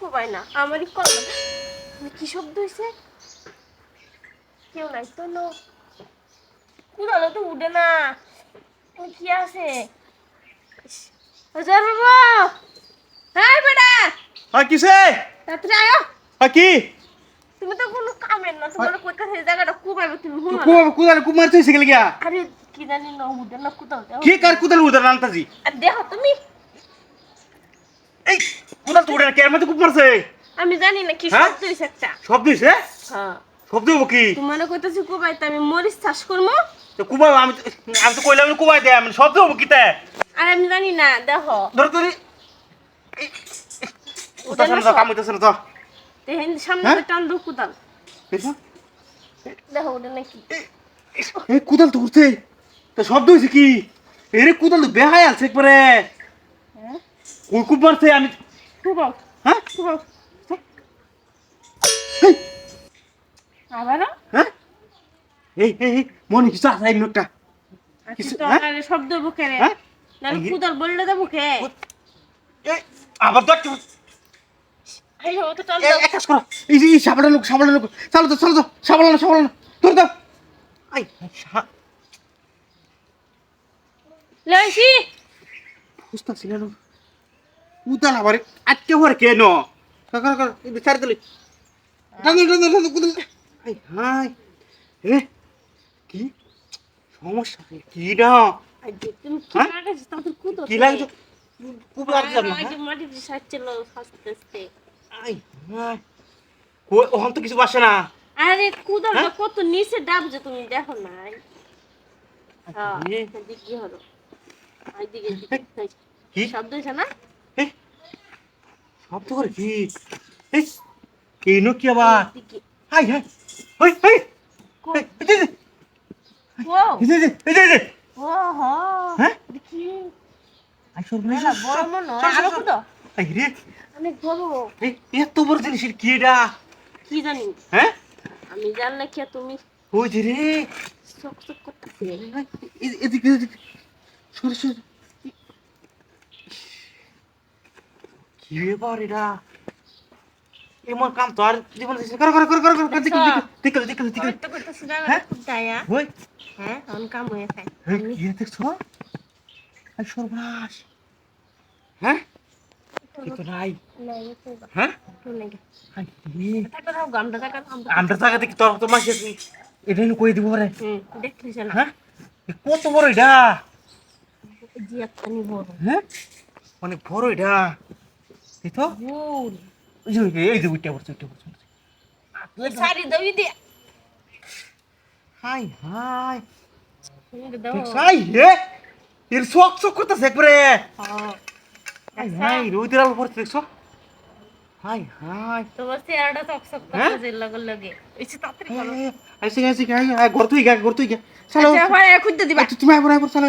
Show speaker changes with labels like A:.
A: কোবাই না আমারই কলম। কি শব্দ হয়েছে কেউ নাই তো নো। তো উঠে না। কি আছে? হাজার বাবা হ্যাঁ বেটা!
B: হ্যাঁ কিসে?
A: তাড়াতাড়ি আয়ো।
B: হ্যাঁ কি?
A: তুমি তো কোনো কামের না তোমার কই কাছে জায়গাটা কুবাইবে তুমি হুনো না
B: কুয়া কুদালে কুপ মারতে হয়েছে গিয়া?
A: আরে কি জানি না উঠে না কুদাল দাও
B: কি কার কুদাল উদার আনতাজি
A: আর দেখো তুমি?
B: এই তো মধ্যে মারছে।
A: আমি জানি না কি
B: হ্যাঁ?
A: শব্দ হয়েছে একটা।
B: শব্দ হয়েছে
A: হ্যাঁ।
B: শব্দ হব কি?
A: তোমার কইতেছি কুবাইতে আমি মরিচ চাষ করব
B: তো কুবাই আমি আমি তো কইলাম কুবাই দেয় আমি শব্দ হব কি তে?
A: আর আমি জানি না দেখো।
B: ধর তোর
A: উড়ে না
B: তো কাম হইতেছে না তো।
A: দেখেন সামনে? টান দো কুদাল।
B: দেখো।
A: দেখো ওটা নাকি।
B: এই কুদাল তো উঠছে। তো শব্দ কি? এরে কুদাল তো বেহাই আছে একবারে।
A: হ্যাঁ
B: মারছে আমি হ্যাঁ?
A: আবারও
B: হ্যাঁ? এই এই মনে কিছু আছে এই নোটটা কিছু,
A: আচ্ছা তো
B: হ্যাঁ?
A: শব্দ বুকে রে।
B: হ্যাঁ?
A: নাহলে বললে
B: এই, আবার তো। একটা
A: এই ও তো টান
B: এক কাজ করো। এই এই সাবানের লোক লোক। চালো তো চালো তো। ধর দাও আই সা-
A: লইছি
B: বুঝতেছি না কুদাল আবার আটকে হওয়ার কেন? বিচার দিলি কুদাল। হাই রে কি সমস্যা? কি না? হ্যাঁ?
A: কুদাল
B: কি লাগছে খুব লাগছে না ওখান তো কিছু বাসে না।
A: আরে কুদালটা
B: হ্যাঁ?
A: কত নিচে ডাবছে তুমি দেখো না হ্যাঁ কি হলো? শব্দ না?
B: এই শব্দ করে কি এই কেন কি আবার হাই হাই হাই হাই হ্যাঁ?
A: মনে হয়
B: এত বড় জিনিসের কি এটা
A: কি জানি
B: হ্যাঁ
A: আমি জানলে কি তুমি
B: ওই যে রে
A: চক চক করতেছে
B: এই- এদিকে এদিকে সর সর কি ব্যাপার এটা? এমন কাম তো আর জীবন কর কর কর কর কর কর দিকে
A: করতে করতেছে না
B: হ্যাঁ? ওই।
A: হ্যাঁ অন কাম হয়ে যায়
B: এই কি দেখছ? আই সর্বনাশ। হ্যাঁ? কি নাই। হ্যাঁ?
A: টাকা
B: দেখি তোর তো মাসে এটা কই দিব রে?
A: হুম দেখলিস না
B: হ্যাঁ? কত বড় এটা? হ্যাঁ? অনেক বড় এটা। এই তো ওই যে, এই যে উইটা পড়ছে উইটা পড়ছে
A: সারি দাও দি।
B: হাই হাই।
A: দাও।
B: হাই হে। এর শখ শখ করতেছে একবারে।
A: হ্যাঁ।
B: হাই হাই রোদের আলো পড়ছে দেখছ? হাই হাই।
A: তোমার চেহারাটা চকচক
B: হ্যাঁ?
A: করতেছে লগে লগে। এসে তাড়াতাড়ি করো।
B: আইসে আইসে হাই হাই ঘর তুই গা ঘর তুই গা চলো
A: আচ্ছা ভাই খুঁজতে দিবা।
B: আচ্ছা, তুমি আইবো আইবো চলো